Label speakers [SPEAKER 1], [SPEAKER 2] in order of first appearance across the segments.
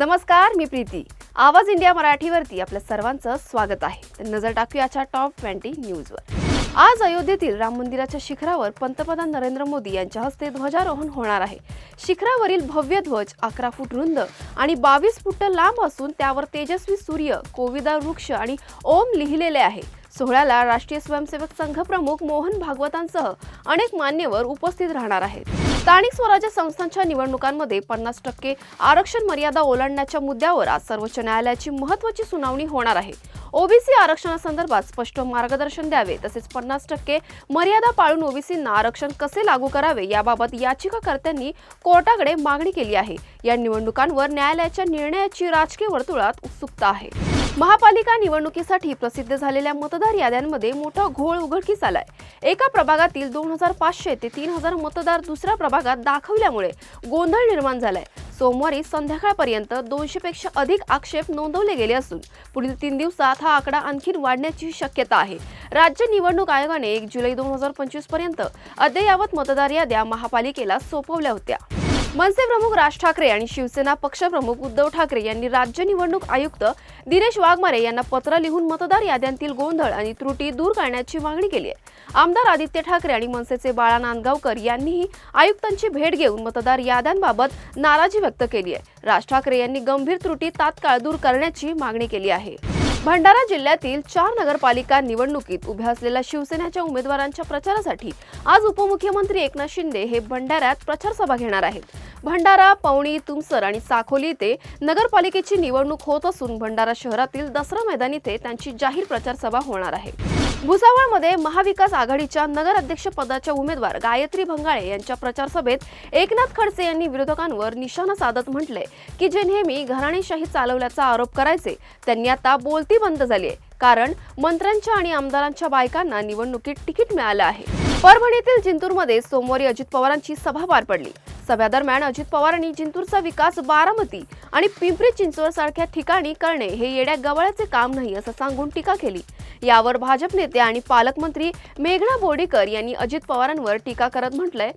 [SPEAKER 1] नमस्कार मी प्रीती. आवाज इंडिया मराठीवरती आपल्या सर्वांचं स्वागत आहे. नजर टाकूयाच्या टॉप ट्वेंटी न्यूजवर. आज अयोध्येतील राम मंदिराच्या शिखरावर पंतप्रधान नरेंद्र मोदी यांच्या हस्ते ध्वजारोहण होणार आहे. शिखरावरील भव्य ध्वज अकरा फूट रुंद आणि बावीस फूट लांब असून त्यावर तेजस्वी सूर्य कोविदा वृक्ष आणि ओम लिहिलेले आहे. सोहळ्याला राष्ट्रीय स्वयंसेवक संघ प्रमुख मोहन भागवतांसह अनेक मान्यवर उपस्थित राहणार आहेत. स्थानिक स्वराज्य संस्थांच्या निवडणुकांमध्ये पन्नास टक्के आरक्षण मर्यादा ओलांडण्याच्या मुद्द्यावर आज सर्वोच्च न्यायालयाची महत्वाची सुनावणी होणार आहे. ओबीसी आरक्षणासंदर्भात स्पष्ट मार्गदर्शन द्यावे तसेच पन्नास टक्के मर्यादा पाळून ओबीसींना आरक्षण कसे लागू करावे याबाबत याचिकाकर्त्यांनी कोर्टाकडे मागणी केली आहे. या निवडणुकांवर न्यायालयाच्या निर्णयाची राजकीय वर्तुळात उत्सुकता आहे. महापालिका निवडणुकीसाठी प्रसिद्ध झालेल्या मतदार याद्यांमध्ये मोठा घोळ उघडकीस आलाय. एका प्रभागातील दोन हजार पाचशे ते तीन हजार मतदार दुसऱ्या प्रभागात दाखवल्यामुळे गोंधळ निर्माण झालाय. सोमवारी संध्याकाळपर्यंत दोनशे पेक्षा अधिक आक्षेप नोंदवले गेले असून पुढील तीन दिवसात हा आकडा आणखी वाढण्याची शक्यता आहे. राज्य निवडणूक आयोगाने एक जुलै दोन हजार पंचवीसपर्यंत अद्ययावत मतदार याद्या महापालिकेला सोपवल्या होत्या. मनसे प्रमुख राज ठाकरे आणि शिवसेना पक्षप्रमुख उद्धव ठाकरे यांनी राज्य निवडणूक आयुक्त दिनेश वाघमारे यांना पत्र लिहून मतदार याद्यांतील गोंधळ आणि त्रुटी दूर करण्याची मागणी केली आहे. आमदार आदित्य ठाकरे आणि मनसेचे बाळा नांदगावकर यांनीही आयुक्तांची भेट घेऊन मतदार याद्यांबाबत नाराजी व्यक्त केली आहे. राज ठाकरे यांनी गंभीर त्रुटी तात्काळ दूर करण्याची मागणी केली आहे. भंडारा जिल्ह्यातील चार नगरपालिका निवडणुकीत उभ्या असलेल्या शिवसेनेच्या उमेदवारांच्या प्रचारासाठी आज उपमुख्यमंत्री एकनाथ शिंदे हे भंडाऱ्यात प्रचारसभा घेणार आहेत. भंडारा पवणी तुमसर आणि साखोली येथे नगरपालिकेची निवडणूक होत असून भंडारा शहरातील दसरा मैदान इथे त्यांची जाहीर प्रचारसभा होणार आहे. भुसावळमध्ये महाविकास आघाडीच्या नगराध्यक्ष पदाच्या उमेदवार गायत्री भंगाळे यांच्या प्रचार सभेत एकनाथ खडसे यांनी विरोधकांवर निशाणा साधत म्हटले की जे नेहमी घराणेशाही चालवल्याचा आरोप करायचे त्यांनी आता बोलती बंद झाली आहे. कारण मंत्र्यांच्या आणि आमदारांच्या बायकांना निवडणुकीत तिकीट मिळालं आहे. परभणीतील जिंतूरमध्ये सोमवारी अजित पवारांची सभा पार पडली. सभ्यादरम्यान अजित पवारांनी जिंतूरचा विकास बारामती आणि पिंपरी चिंचवड सारख्या ठिकाणी करणे हे येड्या गवळ्याचे काम नाही असं सांगून टीका केली. यावर भाजप नेते आणि पालकमंत्री मेघना बोर्डीकर यांनी अजित पवारांवर टीका करत म्हटलंय.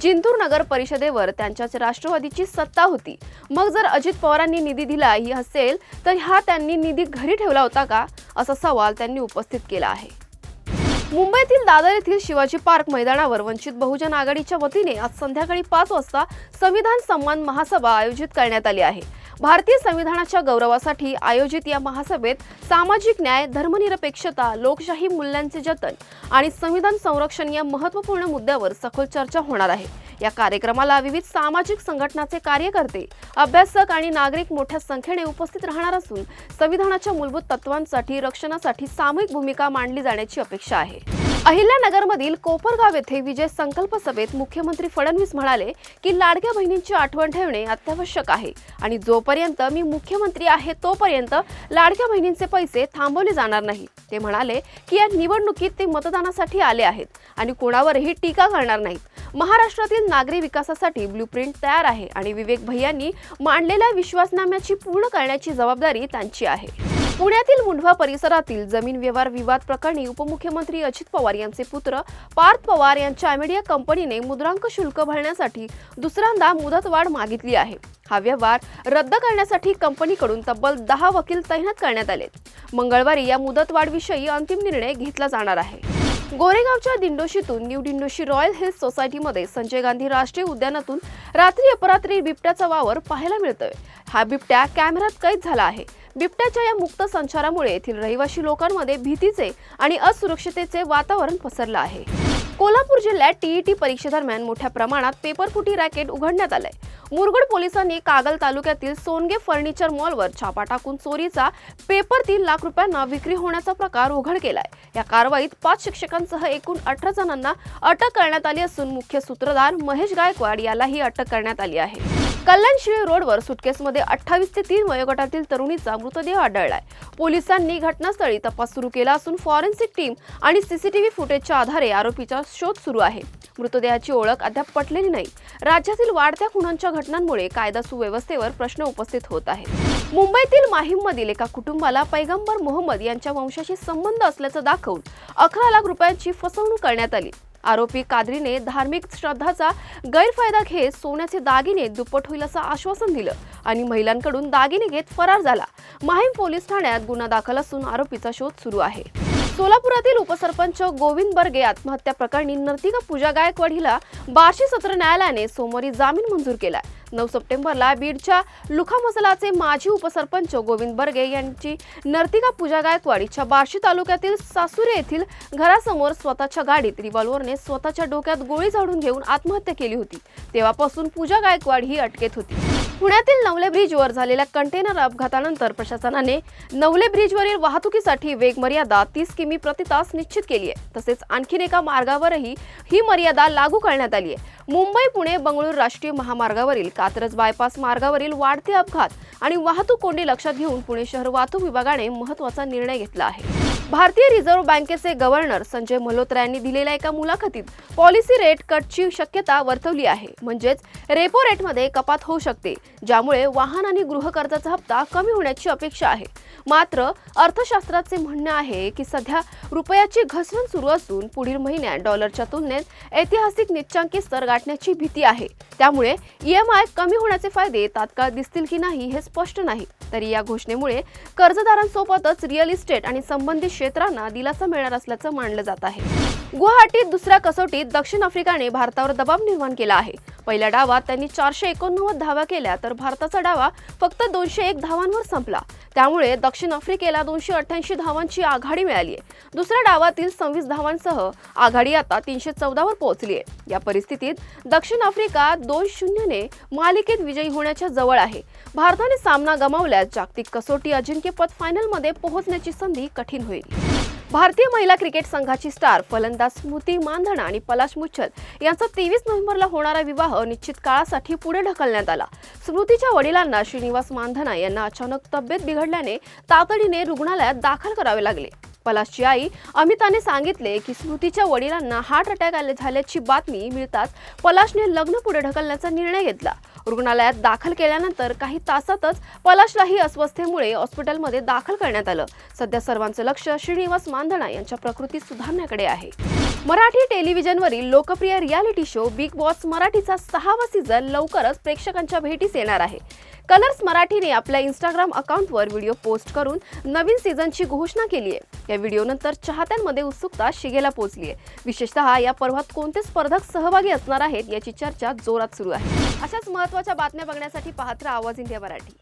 [SPEAKER 1] जिंतूर नगर परिषदेवर त्यांच्याच राष्ट्रवादीची सत्ता होती. मग जर अजित पवारांनी निधी दिला ही असेल तर हा त्यांनी निधी घरी ठेवला होता का? असा सवाल त्यांनी उपस्थित केला आहे. मुंबईतील दादर येथील शिवाजी पार्क मैदानावर वंचित बहुजन आघाडीच्या वतीने आज संध्याकाळी पाच वाजता संविधान सन्मान महासभा आयोजित करण्यात आली आहे. भारतीय संविधानाच्या गौरवासाठी आयोजित या महासभेत सामाजिक न्याय धर्मनिरपेक्षता लोकशाही मूल्यांचे जतन आणि संविधान संरक्षण या महत्त्वपूर्ण मुद्द्यावर सखोल चर्चा होणार आहे. या कार्यक्रमाला विविध सामाजिक संघटनाचे कार्यकर्ते अभ्यासक आणि नागरिक मोठ्या संख्येने उपस्थित राहणार असून संविधानाच्या मूलभूत तत्वांसाठी रक्षणासाठी सामूहिक भूमिका मांडली जाण्याची अपेक्षा आहे. अहिल्यानगरमधील कोपरगाव येथे विजय संकल्प सभेत मुख्यमंत्री फडणवीस म्हणाले की लाडक्या बहिणींची आठवण ठेवणे अत्यावश्यक आहे. आणि जोपर्यंत मी मुख्यमंत्री आहे तोपर्यंत लाडक्या बहिणींचे पैसे थांबवले जाणार नाही. ते म्हणाले की या निवडणुकीत ते मतदानासाठी आले आहेत आणि कोणावरही टीका करणार नाहीत. महाराष्ट्रातील नागरी विकासासाठी ब्लूप्रिंट तयार आहे आणि विवेक भैयांनी मांडलेल्या विश्वासनाम्याची पूर्ण करण्याची जबाबदारी त्यांची आहे. पुण्यातील मुंढवा परिसरातील जमीन व्यवहार विवाद प्रकरणी उपमुख्यमंत्री अजित पवार यांचे पुत्र पार्थ पवार यांच्या अमेडिया कंपनीने मुद्रांक शुल्क भरण्यासाठी दुसऱ्यांदा मुदतवाढ मागितली आहे. हा व्यवहार रद्द करण्यासाठी कंपनीकडून तब्बल दहा वकील तैनात करण्यात आले. मंगळवारी या मुदतवाढविषयी अंतिम निर्णय घेतला जाणार आहे. गोरेगावच्या दिंडोशीतून न्यू दिंडोशी रॉयल हिल्स सोसायटीमध्ये संजय गांधी राष्ट्रीय उद्यानातून रात्री अपरात्री बिबट्याचा वावर पाहायला मिळतोय. हा बिबट्या कॅमेऱ्यात कैद झाला आहे. बिबट्याच्या या मुक्त संचारामुळे येथील रहिवासी लोकांमध्ये भीतीचे आणि असुरक्षितेचे वातावरण पसरलं आहे. कोल्हापूर जिल्ह्यात टीईटी परीक्षेदरम्यान मोठ्या प्रमाणात पेपरफुटी रॅकेट उघडण्यात आलंय. मुरगड पोलिसांनी कागल तालुक्यातील सोनगे फर्निचर मॉलवर छापा टाकून चोरीचा पेपर तीन लाख रुपयांना विक्री होण्याचा प्रकार उघड केलाय. या कारवाईत पाच शिक्षकांसह एकूण अठरा जणांना अटक करण्यात आली असून मुख्य सूत्रधार महेश गायकवाड यालाही अटक करण्यात आली आहे. कल्याण शिळे रोडवर सुटकेसमध्ये अठ्ठावीस ते तीन वयोगटातील तरुणीचा मृतदेह आढळलाय. पोलिसांनी घटनास्थळी तपास सुरू केला असून फॉरेन्सिक टीम आणि सीसीटीव्ही फुटेजच्या आधारे आरोपीचा शोध सुरू आहे. मृतदेहाची ओळख अद्याप पटलेली नाही. राज्यातील वाढत्या खुनांच्या घटनांमुळे कायदा सुव्यवस्थेवर प्रश्न उपस्थित होत आहेत. मुंबईतील माहीममधील एका कुटुंबाला पैगंबर मोहम्मद यांच्या वंशाशी संबंध असल्याचं दाखवून अकरा लाख रुपयांची फसवणूक करण्यात आली. आरोपी कादरीने धार्मिक श्रद्धाचा गैरफायदा घेत सोन्याचे दागिने दुप्पट होईल असं आश्वासन दिलं आणि महिलांकडून दागिने घेत फरार झाला. माहीम पोलीस ठाण्यात गुन्हा दाखल असून आरोपीचा शोध सुरू आहे. सोलापुरातील उपसरपंच गोविंद बर्गे आत्महत्या प्रकरणी नर्तिका पूजा गायकवाड हिला बार्शी सत्र न्यायालयाने सोमवारी जामीन मंजूर केलाय. नऊ सप्टेंबरला बीडच्या लुखामसलाचे माजी उपसरपंच गोविंद बर्गे यांची नर्तिका पूजा गायकवाड हिच्या बार्शी तालुक्यातील सासुरे येथील घरासमोर स्वतःच्या गाडीत रिव्हॉल्व्हरने स्वतःच्या डोक्यात गोळी झाडून घेऊन आत्महत्या केली होती. तेव्हापासून पूजा गायकवाड ही अटकेत होती. पुण्यातील नवले ब्रिजवर झालेल्या कंटेनर अपघातानंतर प्रशासनाने नवले ब्रिजवरील वाहतुकीसाठी वेग मर्यादा तीस किमी प्रति तास निश्चित केली आहे. तसेच आणखीन एका मार्गावरही ही मर्यादा लागू करण्यात आली आहे. मुंबई पुणे बंगळूर राष्ट्रीय महामार्गावरील कात्रज बायपास मार्गावरील वाढते अपघात आणि वाहतूक कोंडी लक्षात घेऊन पुणे शहर वाहतूक विभागाने महत्त्वाचा निर्णय घेतला आहे. भारतीय रिझर्व्ह बँकेचे गव्हर्नर संजय मल्होत्रा यांनी दिलेल्या एका मुलाखतीत पॉलिसी रेट कटची शक्यता वर्तवली आहे. म्हणजेच रेपो रेटमध्ये कपात होऊ शकते ज्यामुळे वाहन आणि गृहकर्जाचा हप्ता कमी होण्याची अपेक्षा आहे. मात्र अर्थशास्त्राचे म्हणणे आहे की सध्या रुपयाची घसरण सुरू असून पुढील महिन्यात डॉलरच्या तुलनेत ऐतिहासिक निच्चांकी स्तर गाठण्याची भीती आहे. त्यामुळे ई एम आय कमी होण्याचे फायदे तात्काळ दिसतील की नाही हे स्पष्ट नाही. तरी या घोषणेमुळे कर्जदारांसोबतच रिअल इस्टेट आणि संबंधित क्षेत्रांना दिलासा मिळणार असल्याचं मानलं जात आहे. गुवाहाटीत दुसऱ्या कसोटीत दक्षिण आफ्रिकाने भारतावर दबाव निर्माण केला आहे. पहिल्या डावात त्यांनी चारशे एकोणनव्वद धावा केल्या तर भारताचा डावा फक्त दोनशे एक धावांवर संपला. त्यामुळे दक्षिण आफ्रिकेला दोनशे अठ्ठ्याऐंशी धावांची आघाडी मिळाली आहे. दुसऱ्या डावातील सव्वीस धावांसह आघाडी आता तीनशे चौदावर पोहोचली आहे. या परिस्थितीत दक्षिण आफ्रिका दोन शून्यने मालिकेत विजयी होण्याच्या जवळ आहे. भारताने सामना गमावल्यास जागतिक कसोटी अजिंक्यपद फायनलमध्ये पोहोचण्याची संधी कठीण होईल. भारतीय महिला क्रिकेट संघाची स्टार फलंदाज स्मृती मानधना आणि पलाश मुच्छल यांचा तेवीस नोव्हेंबरला होणारा विवाह निश्चित काळासाठी पुढे ढकलण्यात आला. स्मृतीच्या वडिलांना श्रीनिवास मानधना यांना अचानक तब्येत बिघडल्याने तातडीने रुग्णालयात दाखल करावे लागले. पलाशची आई अमिताने सांगितले की स्मृतीच्या वडिलांना हार्ट अटॅक आले झाल्याची बातमी मिळताच पलाशने लग्न पुढे ढकलण्याचा निर्णय घेतला. रुग्णालयात दाखल केल्यानंतर काही तासातच पलाशलाही अस्वस्थतेमुळे हॉस्पिटलमध्ये दाखल करण्यात आलं. सध्या सर्वांचं लक्ष श्रीनिवास मानधना यांच्या प्रकृती सुधारण्याकडे आहे. मराठी टेलिव्हिजनवरील लोकप्रिय रियालिटी शो बिग बॉस मराठीचा सहावा सीझन लवकरच प्रेक्षकांच्या भेटीस येणार आहे. कलर्स मराठीने आपल्या इंस्टाग्राम अकाउंटवर व्हिडिओ पोस्ट करून नवीन सीझनची घोषणा केली आहे. या व्हिडिओनंतर चाहत्यांमध्ये उत्सुकता शिगेला पोहोचली आहे. विशेषतः या पर्वात कोणते स्पर्धक सहभागी असणार आहेत याची चर्चा जोरात सुरू आहे. अशाच महत्त्वाच्या बातम्या बघण्यासाठी पाहत राहा आवाज इंडिया मराठी.